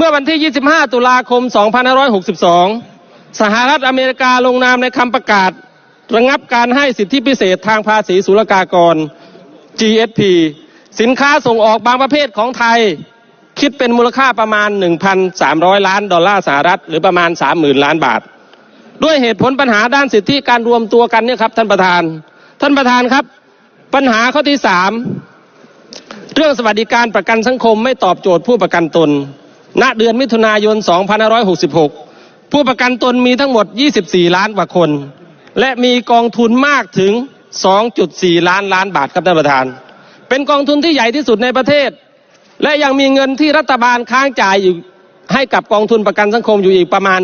เมื่อวันที่ 25 ตุลาคม 2562 สหรัฐอเมริกาลงนามในคำประกาศ ระงับการให้สิทธิพิเศษทางภาษีศุลกากร GSP สินค้าส่งออกบางประเภทของไทย คิดเป็นมูลค่าประมาณ 1,300 ล้านดอลลาร์สหรัฐ หรือประมาณ 30,000 ล้านบาท ด้วยเหตุผลปัญหาด้านสิทธิการรวมตัวกันเนี่ยครับท่านประธาน ท่านประธานครับ ปัญหาข้อที่สามเรื่องสวัสดิการประกันสังคมไม่ตอบโจทย์ผู้ประกันตน ณเดือนมิถุนายน 2566 ผู้ประกันตนมีทั้งหมด 24 ล้านกว่าคน และมีกองทุนมากถึง 2.4 ล้านล้านบาทครับท่านประธาน เป็นกองทุนที่ใหญ่ที่สุดในประเทศ และยังมีเงินที่รัฐบาลค้างจ่ายอยู่ให้กับกองทุนประกันสังคมอยู่อีกประมาณ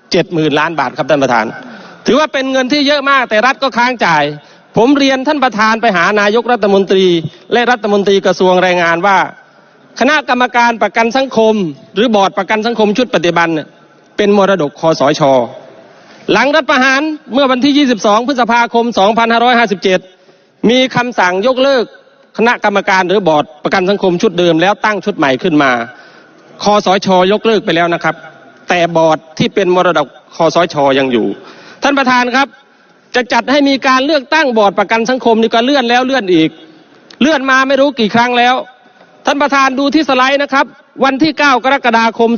70,000 ล้านบาทครับท่านประธาน ถือว่าเป็นเงินที่เยอะมากแต่รัฐก็ค้างจ่าย ผมเรียนท่านประธานไปหานายกรัฐมนตรี และรัฐมนตรีกระทรวงแรงงานว่า คณะกรรมการประกันสังคม หรือบอร์ดประกันสังคมชุดปฏิบัติเนี่ยเป็นมรดกคอสชหลังรัฐประหารเมื่อวันที่ 22 พฤษภาคม 2557 มีคำสั่งยกเลิกคณะกรรมการหรือบอร์ดประกันสังคมชุดเดิมแล้วตั้งชุดใหม่ขึ้นมาคอสชยกเลิกไปแล้วนะครับ แต่บอร์ดที่เป็นมรดกคอสชยังอยู่ ท่านประธานครับ จะจัดให้มีการเลือกตั้งบอร์ดประกันสังคมนี่ก็เลื่อนแล้วเลื่อนอีก เลื่อนมาไม่รู้กี่ครั้งแล้ว ท่านประธานดูที่สไลด์นะครับ วันที่ 9 กรกฎาคม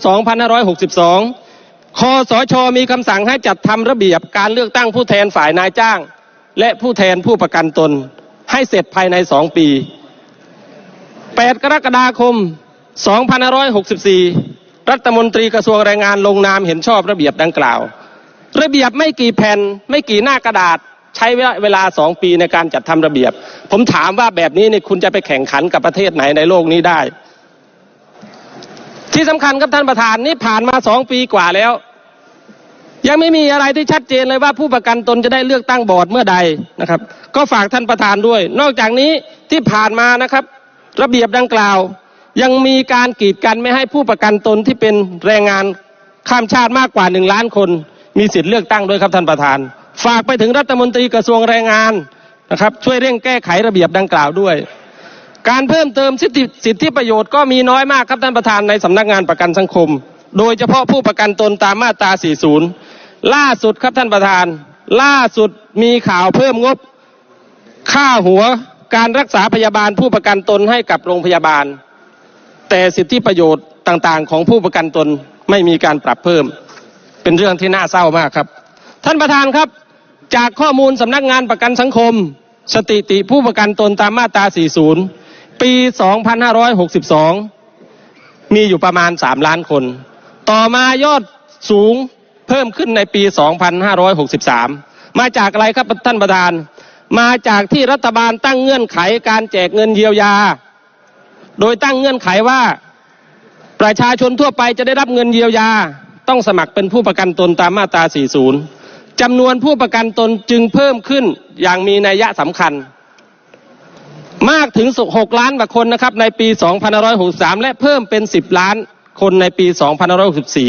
2562 คอสชมีคำสั่งให้จัดทำระเบียบการเลือกตั้งผู้แทนฝ่ายนายจ้าง และผู้แทนผู้ประกันตน ให้เสร็จภายใน 2 ปี 8 กรกฎาคม 2564 รัฐมนตรีกระทรวงแรงงานลงนามเห็นชอบระเบียบดังกล่าว ระเบียบไม่กี่แผ่นไม่กี่หน้ากระดาษ ใช้เวลาสองปีในการจัดทำระเบียบ ผมถามว่าแบบนี้เนี่ยคุณจะไปแข่งขันกับประเทศไหนในโลกนี้ได้ ที่สำคัญครับท่านประธานนี่ผ่านมาสองปีกว่าแล้ว ยังไม่มีอะไรที่ชัดเจนเลยว่าผู้ประกันตนจะได้เลือกตั้งบอร์ดเมื่อใดนะครับ ก็ฝากท่านประธานด้วย นอกจากนี้ที่ผ่านมานะครับ ระเบียบดังกล่าว ยังมีการกีดกันไม่ให้ผู้ประกันตนที่เป็นแรงงานข้ามชาติมากกว่าหนึ่งล้านคน มีสิทธิ์เลือกตั้งด้วยครับท่านประธาน ฝากไปถึงรัฐมนตรีกระทรวงแรงงานนะครับช่วยเร่งแก้ไขระเบียบดังกล่าวด้วย การเพิ่มเติมสิทธิสิทธิประโยชน์ก็มีน้อยมากครับท่านประธานในสำนักงานประกันสังคม โดยเฉพาะผู้ประกันตนตามมาตรา 40 ล่าสุดครับท่านประธาน ล่าสุดมีข่าวเพิ่มงบ ค่าหัวการรักษาพยาบาลผู้ประกันตนให้กับโรงพยาบาล แต่สิทธิประโยชน์ต่างๆ ของผู้ประกันตนไม่มีการปรับเพิ่ม เป็นเรื่องที่น่าเศร้ามากครับ ท่านประธานครับ จากข้อมูลสำนักงานประกันสังคมสถิติผู้ประกันตนตามมาตรา 40 ปี 2562 มีอยู่ประมาณ 3 ล้านคน ต่อมายอดสูงเพิ่มขึ้นในปี 2563 มาจากอะไรครับท่านประธาน มาจากที่รัฐบาลตั้งเงื่อนไขการแจกเงินเยียวยา โดยตั้งเงื่อนไขว่าประชาชนทั่วไปจะได้รับเงินเยียวยา ต้องสมัครเป็นผู้ประกันตนตามมาตรา 40 จำนวนผู้ประกันตนจึงเพิ่มขึ้นอย่างมีนัยยะสำคัญ มากถึง 6 ล้านกว่าคนนะครับในปี 2563 และเพิ่มเป็น 10 ล้านคนในปี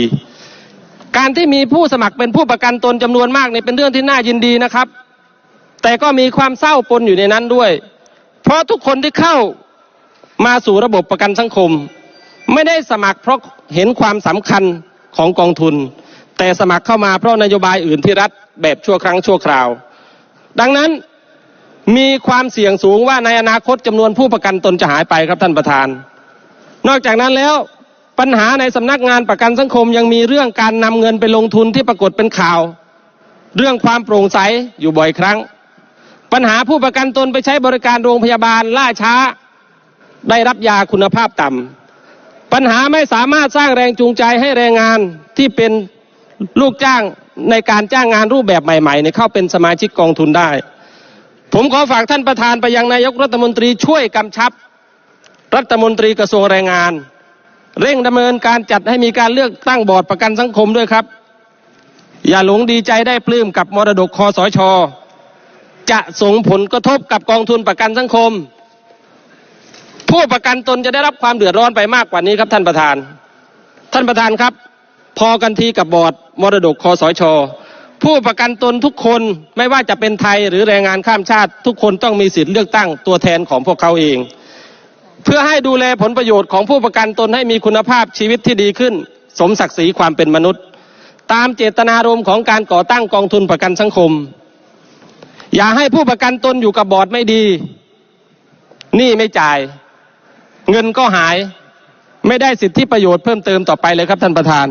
2564 การที่มีผู้สมัครเป็นผู้ประกันตนจำนวนมากเนี่ยเป็นเรื่องที่น่ายินดีนะครับ แต่ก็มีความเศร้าปนอยู่ในนั้นด้วย เพราะทุกคนที่เข้ามาสู่ระบบประกันสังคม ไม่ได้สมัครเพราะเห็นความสำคัญของกองทุน แต่สมัครเข้ามาเพราะนโยบายอื่นที่รัฐแบบชั่วครั้งชั่วคราว ดังนั้นมีความเสี่ยงสูงว่าในอนาคตจำนวนผู้ประกันตนจะหายไปครับท่านประธาน นอกจากนั้นแล้วปัญหาในสำนักงานประกันสังคมยังมีเรื่องการนำเงินไปลงทุนที่ปรากฏเป็นข่าว เรื่องความโปร่งใสอยู่บ่อยครั้ง ปัญหาผู้ประกันตนไปใช้บริการโรงพยาบาลล่าช้า ได้รับยาคุณภาพต่ำปัญหาไม่สามารถสร้างแรงจูงใจให้แรงงานที่เป็น ลูกจ้างในการจ้างงานรูปแบบใหม่ๆเนี่ยเข้าเป็นสมาชิกกองทุนได้ ผมขอฝากท่านประธานไปยังนายกรัฐมนตรีช่วยกำชับ รัฐมนตรีกระทรวงแรงงาน เร่งดำเนินการจัดให้มีการเลือกตั้งบอร์ดประกันสังคมด้วยครับ อย่าหลงดีใจได้ปลื้มกับมรดกคอสชจะส่งผลกระทบกับกองทุนประกันสังคม ผู้ประกันตนจะได้รับความเดือดร้อนไปมากกว่านี้ครับท่านประธาน ท่านประธานครับ พอกันทีกับบอร์ดมรดกคอสช ผู้ประกันตนทุกคนไม่ว่าจะเป็นไทยหรือแรงงานข้ามชาติ ทุกคนต้องมีสิทธิ์เลือกตั้งตัวแทนของพวกเขาเอง เพื่อให้ดูแลผลประโยชน์ของผู้ประกันตนให้มีคุณภาพชีวิตที่ดีขึ้น สมศักดิ์ศรีความเป็นมนุษย์ ตามเจตนารมณ์ของการก่อตั้งกองทุนประกันสังคม อย่าให้ผู้ประกันตนอยู่กับบอร์ดไม่ดีหนี้ไม่จ่าย เงินก็หายไม่ได้สิทธิประโยชน์เพิ่มเติมต่อไปเลยครับท่านประธาน